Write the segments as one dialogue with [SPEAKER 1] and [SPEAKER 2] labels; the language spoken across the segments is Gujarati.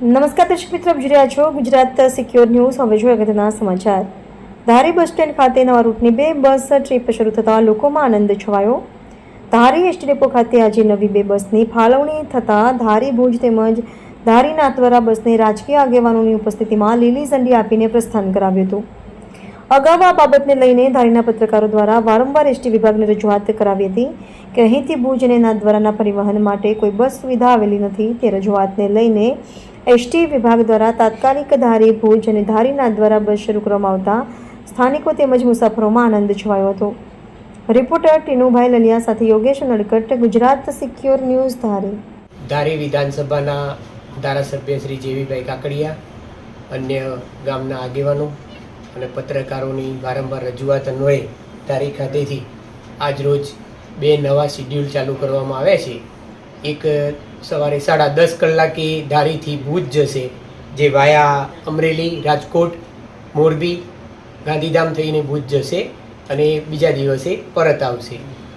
[SPEAKER 1] નમસ્કાર દર્શક મિત્રો રહ્યા છો ગુજરાત સિક્યોર ન્યૂઝ હવે જોઈએ અગત્યના સમાચાર. ધારી બસ સ્ટેન્ડ ખાતે નવા રૂટની બે બસ ટ્રીપ શરૂ થતાં લોકોમાં આનંદ છવાયો. ધારી એસટી ડેપો ખાતે આજે નવી બે બસની ફાળવણી થતાં ધારી ભુજ તેમજ ધારી નાથદ્વારા બસને રાજકીય આગેવાનોની ઉપસ્થિતિમાં લીલી ઝંડી આપીને પ્રસ્થાન કરાવ્યું હતું. અગાઉ આ બાબતને લઈને ધારીના પત્રકારો દ્વારા વારંવાર એસટી વિભાગને રજૂઆત કરાવી હતી કે અહીંથી ભુજ અને નાથદ્વારાના પરિવહન માટે કોઈ બસ સુવિધા આવેલી નથી. તે રજૂઆતને લઈને એસટી વિભાગ દ્વારા તાત્કાલિક ધારી ભુજ અને ધારી નાથદ્વારા બસ શરૂ કરવામાં આવતા સ્થાનિકો તેમજ મુસાફરોમાં આનંદ છવાયો હતો. રિપોર્ટર ટીનુભાઈ લલિયા સાથે યોગેશ નડકટ, ગુજરાત સિક્યોર ન્યૂઝ ધારી.
[SPEAKER 2] ધારી વિધાનસભાના ધારાસભ્ય શ્રી જેવીભાઈ કાકડિયા, અન્ય ગામના આગેવાનો અને પત્રકારોની વારંવાર રજૂઆત અન્વયે ધારી ખાતેથી આજરોજ બે નવા શિડ્યુલ ચાલુ કરવામાં આવ્યા છે. એક સવારે સાડા દસ કલાકે ધારીથી ભુજ જશે, જે વાયા અમરેલી, રાજકોટ, મોરબી, ગાંધીધામ થઈને ભુજ જશે અને બીજા દિવસે પરત આવશે.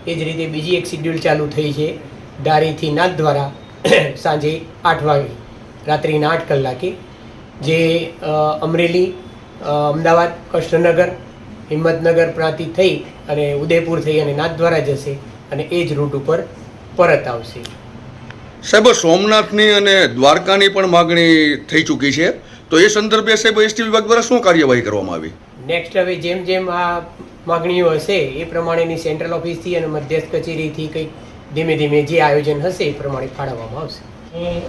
[SPEAKER 2] એ જ રીતે બીજી એક શિડ્યુલ ચાલુ થઈ છે, ધારીથી નાથ દ્વારા સાંજે આઠ વાગે, રાત્રિના આઠ કલાકે, જે અમરેલી અમદાવાદ કૃષ્ણનગર હિંમતનગર પ્રાંતિ થઈ અને ઉદયપુર થઈ અને નાથદ્વારા જશે અને એ જ રૂટ ઉપર પરત આવશે.
[SPEAKER 3] સાહેબ સોમનાથની અને દ્વારકાની પણ માગણી થઈ ચૂકી છે. તો એ સંદર્ભે સાહેબ એસટી વિભાગ દ્વારા શું કાર્યવાહી કરવામાં આવી?
[SPEAKER 2] નેક્સ્ટ હવે જેમ જેમ આ માગણીઓ હશે એ પ્રમાણેની સેન્ટ્રલ ઓફિસથી અને મધ્યસ્થ કચેરીથી કંઈક ધીમે ધીમે જે આયોજન હશે એ પ્રમાણે ફાળવવામાં આવશે.
[SPEAKER 4] હું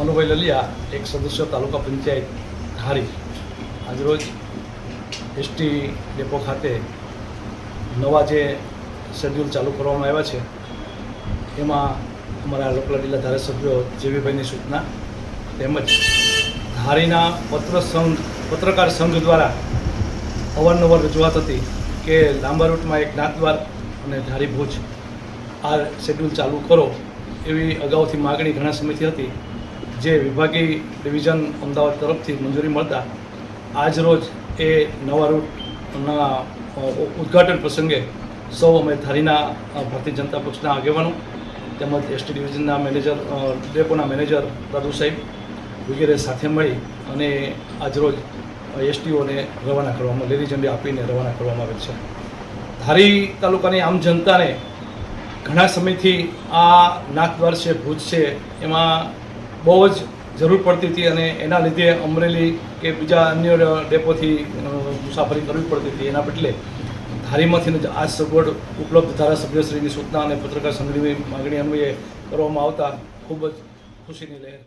[SPEAKER 4] અનુભાઈ લલિયા એક સદસ્ય તાલુકા પંચાયત ધારી. આજરોજ એસટી ડેપો ખાતે નવા જે શેડ્યુલ ચાલુ કરવામાં આવ્યા છે, એમાં અમારા લોકલા જિલ્લા ધારાસભ્યો જેવીભાઈની સૂચના તેમજ ધારીના પત્ર સંઘ, પત્રકાર સંઘ દ્વારા અવારનવાર રજૂઆત હતી કે લાંબા રૂટમાં એક નાથદ્વાર અને ધારી ભુજ આ શેડ્યુલ ચાલુ કરો એવી અગાઉથી માગણી ઘણા સમયથી હતી, જે વિભાગીય ડિવિઝન અમદાવાદ તરફથી મંજૂરી મળતા આજ રોજ એ નવા રૂટના ઉદ્ઘાટન પ્રસંગે સૌ અમે ધારીના ભારતીય જનતા પક્ષના આગેવાનો તેમજ એસટી ડિવિઝનના મેનેજર ડેપોના મેનેજર દાદુ સાહેબ વગેરે સાથે મળી અને આજરોજ એસટીઓને રવાના કરવામાં લીલી ઝંડી આપીને રવાના કરવામાં આવેલ છે. ધારી તાલુકાની આમ જનતાને ઘણા સમયથી આ નાથદ્વાર છે ભુજ છે, એમાં બહુ જ જરૂર પડતી હતી અને એના લીધે અમરેલી કે બીજા અન્ય ડેપોથી મુસાફરી કરવી પડતી હતી. એના બદલે ધારીમાંથી આ સગવડ ઉપલબ્ધ ધારાસભ્યશ્રીની સૂચના અને પત્રકાર સંઘની માગણી અન્વયે કરવામાં આવતા ખૂબ જ ખુશીની લહેર